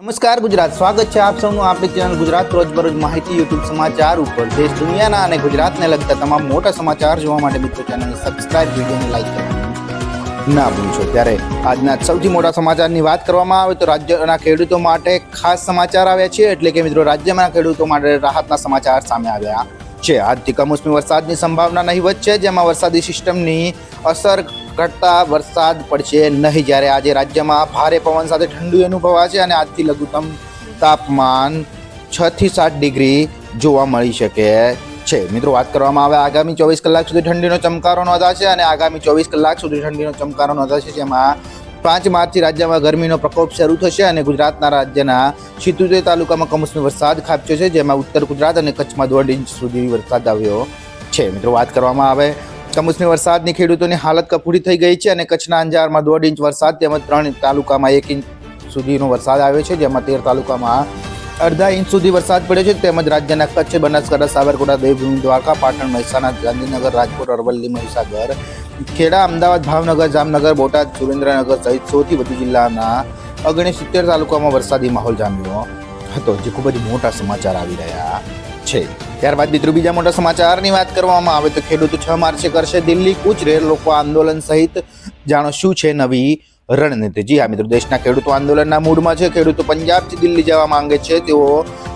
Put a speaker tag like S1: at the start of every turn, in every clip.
S1: નમસ્કાર, ગુજરાત સ્વાગત છે આપ સૌનું આપણી ચેનલ ગુજરાત રોજબરોજ માહિતી, યુટ્યુબ સમાચાર ઉપર દેશ દુનિયાના અને ગુજરાતને લગતા તમામ મોટા સમાચાર જોવા માટે મિત્રો ચેનલને સબસ્ક્રાઇબ વિડીયોને લાઈક કરવાનું ના ભૂલશો. ત્યારે આજના સૌથી મોટા સમાચારની વાત કરવામાં આવે તો રાજ્યના ખેડૂતો માટે ખાસ સમાચાર આવ્યા છે. એટલે કે મિત્રો, રાજ્યના ખેડૂતો માટે રાહતના સમાચાર સામે આવ્યા છે. આજથી કમોસમી વરસાદની સંભાવના નહીવત છે જેમાં વરસાદી સિસ્ટમની અસર ઘટતા વરસાદ પડશે નહીં જ્યારે આજે રાજ્યમાં ભારે પવન સાથે ઠંડુ અનુભવાશે અને આજથી લઘુત્તમ તાપમાન છથી સાત ડિગ્રી જોવા મળી શકે છે. મિત્રો, વાત કરવામાં આવે આગામી ચોવીસ કલાક સુધી ઠંડીનો ચમકારો નોંધાશે અને આગામી ચોવીસ કલાક સુધી ઠંડીનો ચમકારો નોંધાશે જેમાં પાંચ માર્ચથી રાજ્યમાં ગરમીનો પ્રકોપ શરૂ થશે અને ગુજરાતના રાજ્યના સિત્તોતેર તાલુકામાં કમોસમી વરસાદ ખાબક્યો છે. જેમાં ઉત્તર ગુજરાત અને કચ્છમાં દોઢ ઇંચ સુધી વરસાદ આવ્યો છે. મિત્રો, વાત કરવામાં આવે કમોસમી વરસાદની ખેડૂતોની હાલત કફોડી થઈ ગઈ છે અને કચ્છના અંજારમાં દોઢ ઇંચ વરસાદ તેમજ ત્રણ તાલુકામાં એક ઇંચ સુધીનો વરસાદ આવ્યો છે, જેમાં તેર તાલુકામાં અડધા ઇંચ સુધી વરસાદ પડ્યો છે. તેમજ રાજ્યના કચ્છ, બનાસકાંઠા, સાબરકાંઠા, દેવભૂમિ, દ્વારકા, પાટણ, મહેસાણા, ગાંધીનગર, રાજકોટ, અરવલ્લી, મહીસાગર, ખેડા, અમદાવાદ, ભાવનગર, જામનગર, બોટાદ, સુરેન્દ્રનગર સહિત સૌથી વધુ જિલ્લાના અગણી સિત્તેર તાલુકામાં વરસાદી માહોલ જામ્યો હતો, જે ખૂબ જ મોટા સમાચાર આવી રહ્યા છે. ત્યારબાદ મિત્રો બીજા મોટા સમાચારની વાત કરવામાં આવે તો ખેડૂતો છ માર્ચે કરશે દિલ્હી કૂચ. રેલ લોકો આંદોલન સહિત જાણો શું છે નવી રણનીતિ. જી હા મિત્રો, દેશના ખેડૂતો આંદોલનના મૂડમાં છે. ખેડૂતો પંજાબથી દિલ્હી જવા માંગે છે. તેઓ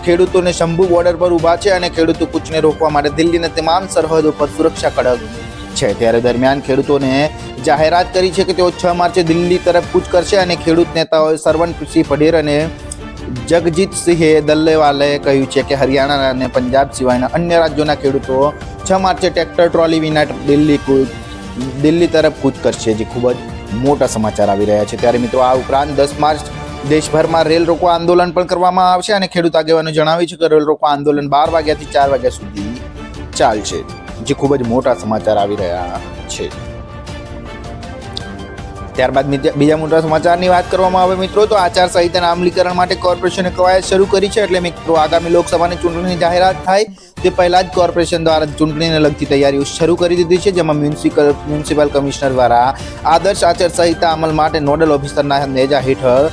S1: ખેડૂતોને શંભુ બોર્ડર પર ઊભા છે અને ખેડૂતો કૂચને રોકવા માટે દિલ્હીના તમામ સરહદો પર સુરક્ષા કડક છે. ત્યારે દરમિયાન ખેડૂતોને જાહેરાત કરી છે કે તેઓ છ માર્ચે દિલ્હી તરફ કૂચ કરશે અને ખેડૂત નેતાઓએ સરવણસિંહ પટેલ અને જગજીતસિંહે દલ્લેવાલાએ કહ્યું છે કે હરિયાણા અને પંજાબ સિવાયના અન્ય રાજ્યોના ખેડૂતો છ માર્ચે ટ્રેક્ટર ટ્રોલી વિના દિલ્હી કૂચ દિલ્હી તરફ કૂચ કરશે જે ખૂબ જ મોટા સમાચાર આવી રહ્યા છે. ત્યારે મિત્રો, આ ઉપરાંત દસ માર્ચ દેશભરમાં રેલ રોકો આંદોલન પણ કરવામાં આવશે અને ખેડૂત આગેવાનો જણાવ્યું છે કે રેલ રોકો આંદોલન બાર વાગ્યાથી ચાર વાગ્યા સુધી ચાલશે, જે ખૂબ જ મોટા સમાચાર આવી રહ્યા છે. ત્યારબાદ બીજા મોટા સમાચારની વાત કરવામાં આવે મિત્રો, તો આચાર સંહિતાના અમલીકરણ માટે કોર્પોરેશને કવાયત શરૂ કરી છે, એટલે મિત્રો આગામી લોકસભાની ચૂંટણીની જાહેરાત થાય તે પહેલાં જ કોર્પોરેશન દ્વારા ચૂંટણીને લગતી તૈયારીઓ શરૂ કરી દીધી છે, જેમાં મ્યુનિસિપલ મ્યુનિસિપલ કમિશનર દ્વારા આદર્શ આચાર સંહિતા અમલ માટે નોડલ ઓફિસરના નેજા હેઠળ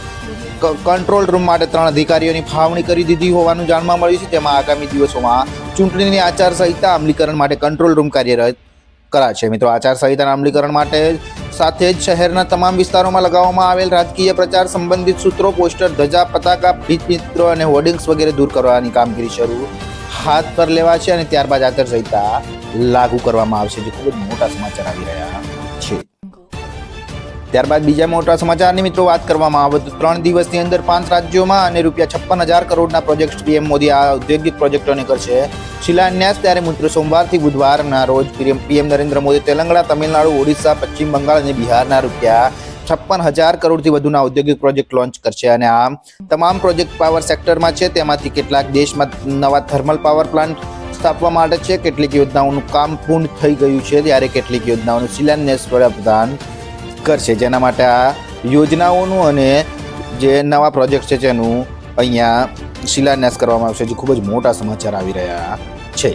S1: કંટ્રોલ રૂમ માટે ત્રણ અધિકારીઓની ફાળવણી કરી દીધી હોવાનું જાણવા મળ્યું છે, જેમાં આગામી દિવસોમાં ચૂંટણીની આચાર સંહિતા અમલીકરણ માટે કંટ્રોલ રૂમ કાર્યરત કરાશે. મિત્રો, આચાર સંહિતાના અમલીકરણ માટે સાથે જ શહેરના તમામ વિસ્તારોમાં લગાવવામાં આવેલ રાજકીય પ્રચાર સંબંધિત સૂત્રો, પોસ્ટર, ધજા, પતાકા ભીતચિત્રો અને હોર્ડિંગ્સ વગેરે દૂર કરવાની કામગીરી શરૂ હાથ પર લેવાશે અને ત્યારબાદ આચાર સંહિતા લાગુ કરવામાં આવશે, જે ખૂબ જ મોટા સમાચાર આવી રહ્યા છે. ત્યારબાદ બીજા મોટા સમાચારની મિત્રો વાત કરવામાં આવે તો ત્રણ દિવસની અંદર પાંચ રાજ્યોમાં અને રૂપિયા છપ્પન હજાર કરોડના પ્રોજેક્ટ પીએમ મોદી આ ઔદ્યોગિક પ્રોજેક્ટોને કરશે. શિલાન્યાસ ત્યારે મિત્રો સોમવારથી બુધવારના રોજ પીએમ નરેન્દ્ર મોદી, તેલંગણા, તમિલનાડુ, ઓડિશા, પશ્ચિમ બંગાળ અને બિહારના રૂપિયા છપ્પન હજાર કરોડથી વધુના ઔદ્યોગિક પ્રોજેક્ટ લોન્ચ કરશે. અને આ તમામ પ્રોજેક્ટ પાવર સેક્ટરમાં છે, તેમાંથી કેટલાક દેશમાં નવા થર્મલ પાવર પ્લાન્ટ સ્થાપવા માટે છે, કેટલીક યોજનાઓનું કામ પૂર્ણ થઈ ગયું છે, ત્યારે કેટલીક યોજનાઓનું શિલાન્યાસ વડાપ્રધાન કરશે. જેના માટે આ યોજનાઓનું અને જે નવા પ્રોજેક્ટ છે, જેનું અહીંયા શિલાન્યાસ કરવામાં આવશે જે ખૂબ જ મોટા સમાચાર આવી રહ્યા છે.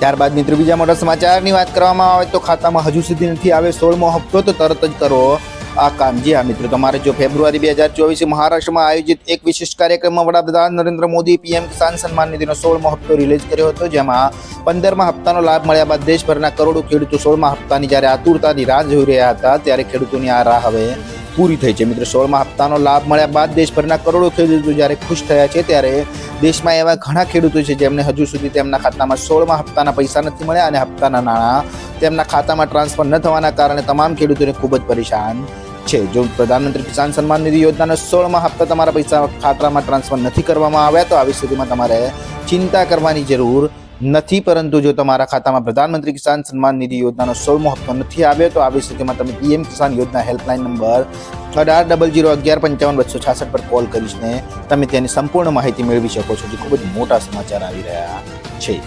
S1: ત્યારબાદ મિત્રો, બીજા મોટા સમાચારની વાત કરવામાં આવે તો ખાતામાં હજુ સુધી નથી આવે સોળમો હપ્તો, તો તરત જ કરો આ કામ. જી હા, મિત્રો, તમારે જો ફેબ્રુઆરી બે હજાર ચોવીસે મહારાષ્ટ્રમાં આયોજિત એક વિશિષ્ટ કાર્યક્રમમાં વડાપ્રધાન નરેન્દ્ર મોદી પીએમ કિસાન સન્માન નિધિનો સોળમો હપ્તો રિલીઝ કર્યો હતો, જેમાં પંદરમા હપ્તાનો લાભ મળ્યા બાદ દેશભરના કરોડો ખેડૂતો સોળમા હપ્તાની જ્યારે આતુરતાની રાહ જોઈ રહ્યા હતા, ત્યારે ખેડૂતોની આ રાહ હવે પૂરી થઈ છે. મિત્રો, સોળમા હપ્તાનો લાભ મળ્યા બાદ દેશભરના કરોડો ખેડૂતો જ્યારે ખુશ થયા છે, ત્યારે દેશમાં એવા ઘણા ખેડૂતો છે જેમને હજુ સુધી તેમના ખાતામાં સોળમા હપ્તાના પૈસા નથી મળ્યા અને હપ્તાના નાણાં તેમના ખાતામાં ટ્રાન્સફર ન થવાના કારણે તમામ ખેડૂતોને ખૂબ જ પરેશાન છે. જો પ્રધાનમંત્રી કિસાન સન્માન નિધિ યોજનાના સોળમા હપ્તા તમારા પૈસા ખાતામાં ટ્રાન્સફર નથી કરવામાં આવ્યા, તો આવી સ્થિતિમાં તમારે ચિંતા કરવાની જરૂર નથી, પરંતુ જો તમારા ખાતામાં પ્રધાનમંત્રી કિસાન સન્માન નિધિ યોજનાનો સોળમો હપ્તો નથી આવ્યો, તો આવી સ્થિતિમાં તમે PM Kisan Yojana helpline number અઢાર ડબલ જીરો અગિયાર પંચાવન બસો છાસઠ પર કોલ કરીને તમે તેની સંપૂર્ણ માહિતી મેળવી શકો છો, જે ખૂબ જ મોટા સમાચાર આવી રહ્યા છે.